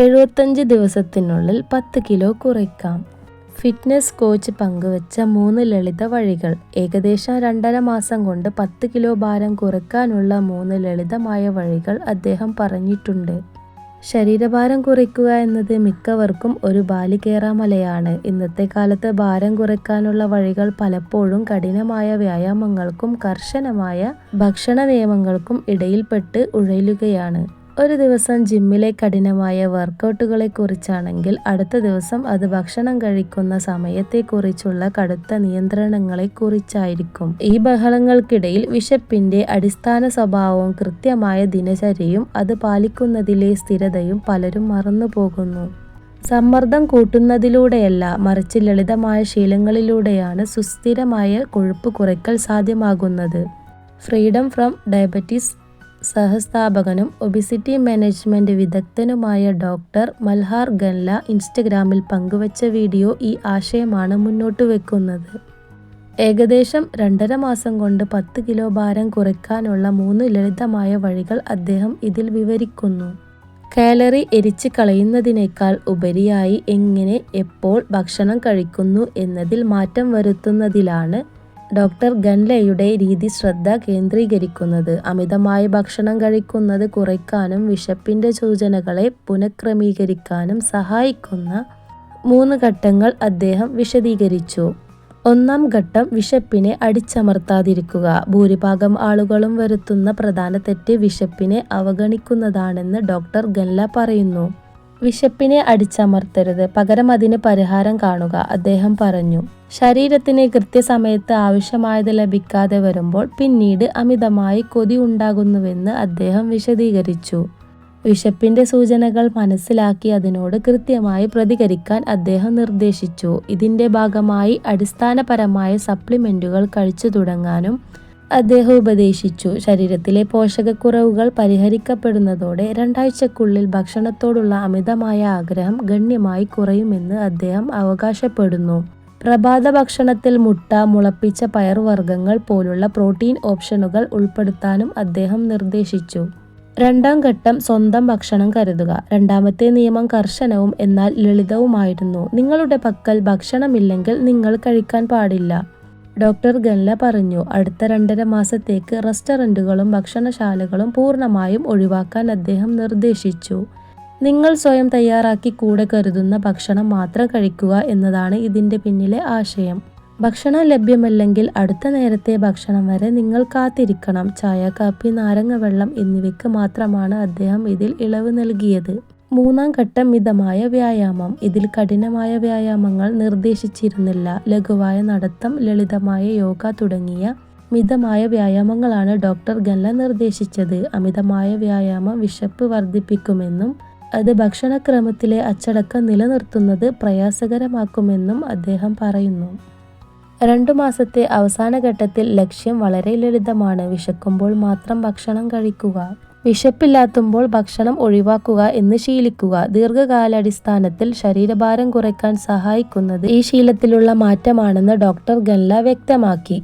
എഴുപത്തഞ്ച് ദിവസത്തിനുള്ളിൽ പത്ത് കിലോ കുറയ്ക്കാം. ഫിറ്റ്നസ് കോച്ച് പങ്കുവച്ച മൂന്ന് ലളിത വഴികൾ. ഏകദേശം രണ്ടര മാസം കൊണ്ട് പത്ത് കിലോ ഭാരം കുറയ്ക്കാനുള്ള മൂന്ന് ലളിതമായ വഴികൾ അദ്ദേഹം പറഞ്ഞിട്ടുണ്ട്. ശരീരഭാരം കുറയ്ക്കുക എന്നത് മിക്കവർക്കും ഒരു ബാലികേറാമലയാണ് ഇന്നത്തെ കാലത്ത് ഭാരം കുറയ്ക്കാനുള്ള വഴികൾ പലപ്പോഴും കഠിനമായ വ്യായാമങ്ങൾക്കും കർശനമായ ഭക്ഷണ നിയമങ്ങൾക്കും ഇടയിൽപ്പെട്ട് ഉഴലുകയാണ്. ഒരു ദിവസം ജിമ്മിലെ കഠിനമായ വർക്കൗട്ടുകളെ കുറിച്ചാണെങ്കിൽ അടുത്ത ദിവസം അത് ഭക്ഷണം കഴിക്കുന്ന സമയത്തെക്കുറിച്ചുള്ള കടുത്ത നിയന്ത്രണങ്ങളെ കുറിച്ചായിരിക്കും ഈ ബഹളങ്ങൾക്കിടയിൽ വിശപ്പിന്റെ അടിസ്ഥാന സ്വഭാവവും കൃത്യമായ ദിനചര്യയും അത് പാലിക്കുന്നതിലെ സ്ഥിരതയും പലരും മറന്നുപോകുന്നു. സമ്മർദ്ദം കൂട്ടുന്നതിലൂടെയല്ല മറിച്ച് ലളിതമായ ശീലങ്ങളിലൂടെയാണ് സുസ്ഥിരമായ കൊഴുപ്പ് കുറയ്ക്കൽ സാധ്യമാകുന്നത്. ഫ്രീഡം ഫ്രം ഡയബറ്റീസ് സഹസ്ഥാപകനും ഒബിസിറ്റി മാനേജ്മെന്റ് വിദഗ്ധനുമായ ഡോക്ടർ മൽഹാർ ഗൻല ഇൻസ്റ്റഗ്രാമിൽ പങ്കുവച്ച വീഡിയോ ഈ ആശയമാണ് മുന്നോട്ട് വെക്കുന്നത്. ഏകദേശം രണ്ടര മാസം കൊണ്ട് പത്ത് കിലോ ഭാരം കുറയ്ക്കാനുള്ള മൂന്ന് ലളിതമായ വഴികൾ അദ്ദേഹം ഇതിൽ വിവരിക്കുന്നു. കാലറി എരിച്ച് കളയുന്നതിനേക്കാൾ ഉപരിയായി എങ്ങനെ എപ്പോൾ ഭക്ഷണം കഴിക്കുന്നു എന്നതിൽ മാറ്റം വരുത്തുന്നതിലാണ് ഡോക്ടർ ഗൻലയുടെ രീതി ശ്രദ്ധ കേന്ദ്രീകരിക്കുന്നത്. അമിതമായ ഭക്ഷണം കഴിക്കുന്നത് കുറയ്ക്കാനും വിശപ്പിന്റെ സൂചനകളെ പുനഃക്രമീകരിക്കാനും സഹായിക്കുന്ന മൂന്ന് ഘട്ടങ്ങൾ അദ്ദേഹം വിശദീകരിച്ചു. ഒന്നാം ഘട്ടം വിശപ്പിനെ അടിച്ചമർത്താതിരിക്കുക. ഭൂരിഭാഗം ആളുകളും വരുത്തുന്ന പ്രധാന തെറ്റ് വിശപ്പിനെ അവഗണിക്കുന്നതാണെന്ന് ഡോക്ടർ ഗൻല പറയുന്നു. വിശപ്പിനെ അടിച്ചമർത്തരുത്. പകരം അതിന് പരിഹാരം കാണുക അദ്ദേഹം പറഞ്ഞു. ശരീരത്തിന് കൃത്യസമയത്ത് ആവശ്യമായത് ലഭിക്കാതെ വരുമ്പോൾ പിന്നീട് അമിതമായി കൊതി ഉണ്ടാകുന്നുവെന്ന് അദ്ദേഹം വിശദീകരിച്ചു. വിശപ്പിന്റെ സൂചനകൾ മനസ്സിലാക്കി അതിനോട് കൃത്യമായി പ്രതികരിക്കാൻ അദ്ദേഹം നിർദ്ദേശിച്ചു. ഇതിന്റെ ഭാഗമായി അടിസ്ഥാനപരമായ സപ്ലിമെന്റുകൾ കഴിച്ചു തുടങ്ങാനും അദ്ദേഹം ഉപദേശിച്ചു. ശരീരത്തിലെ പോഷകക്കുറവുകൾ പരിഹരിക്കപ്പെടുന്നതോടെ രണ്ടാഴ്ചക്കുള്ളിൽ ഭക്ഷണത്തോടുള്ള അമിതമായ ആഗ്രഹം ഗണ്യമായി കുറയുമെന്ന് അദ്ദേഹം അവകാശപ്പെടുന്നു. പ്രഭാത ഭക്ഷണത്തിൽ മുട്ട മുളപ്പിച്ച പയർവർഗങ്ങൾ പോലുള്ള പ്രോട്ടീൻ ഓപ്ഷനുകൾ ഉൾപ്പെടുത്താനും അദ്ദേഹം നിർദ്ദേശിച്ചു. രണ്ടാം ഘട്ടം സ്വന്തം ഭക്ഷണം കരുതുക. രണ്ടാമത്തെ നിയമം കർശനവും എന്നാൽ ലളിതവുമായിരുന്നു. നിങ്ങളുടെ പക്കൽ ഭക്ഷണമില്ലെങ്കിൽ നിങ്ങൾ കഴിക്കാൻ പാടില്ല. ഡോക്ടർ ഗല്ല പറഞ്ഞു അടുത്ത രണ്ടര മാസത്തേക്ക് റെസ്റ്റോറന്റുകളും ഭക്ഷണശാലകളും പൂർണമായും ഒഴിവാക്കാൻ അദ്ദേഹം നിർദ്ദേശിച്ചു. നിങ്ങൾ സ്വയം തയ്യാറാക്കി കൂടെ കരുതുന്ന ഭക്ഷണം മാത്രം കഴിക്കുക എന്നതാണ് ഇതിന്റെ പിന്നിലെ ആശയം. ഭക്ഷണം ലഭ്യമല്ലെങ്കിൽ അടുത്ത നേരത്തെ ഭക്ഷണം വരെ നിങ്ങൾ കാത്തിരിക്കണം. ചായ കാപ്പി നാരങ്ങ വെള്ളം എന്നിവയ്ക്ക് മാത്രമാണ് അദ്ദേഹം ഇതിൽ ഇളവ് നൽകിയത്. മൂന്നാം ഘട്ടം മിതമായ വ്യായാമം. ഇതിൽ കഠിനമായ വ്യായാമങ്ങൾ നിർദ്ദേശിച്ചിരുന്നില്ല. ലഘുവായ നടത്തം ലളിതമായ യോഗ തുടങ്ങിയ മിതമായ വ്യായാമങ്ങളാണ് ഡോക്ടർ ഗല്ല നിർദ്ദേശിച്ചത്. അമിതമായ വ്യായാമം വിശപ്പ് വർദ്ധിപ്പിക്കുമെന്നും അത് ഭക്ഷണക്രമത്തിലെ അച്ചടക്കം നിലനിർത്തുന്നത് പ്രയാസകരമാക്കുമെന്നും അദ്ദേഹം പറയുന്നു. രണ്ടു മാസത്തെ അവസാന ഘട്ടത്തിൽ ലക്ഷ്യം വളരെ ലളിതമാണ്. വിശക്കുമ്പോൾ മാത്രം ഭക്ഷണം കഴിക്കുക. വിശപ്പില്ലാത്തുമ്പോൾ ഭക്ഷണം ഒഴിവാക്കുക എന്ന് ശീലിക്കുക. ദീർഘകാലാടിസ്ഥാനത്തിൽ ശരീരഭാരം കുറയ്ക്കാൻ സഹായിക്കുന്നത് ഈ ശീലത്തിലുള്ള മാറ്റമാണെന്ന് ഡോക്ടർ ഗല്ല വ്യക്തമാക്കി.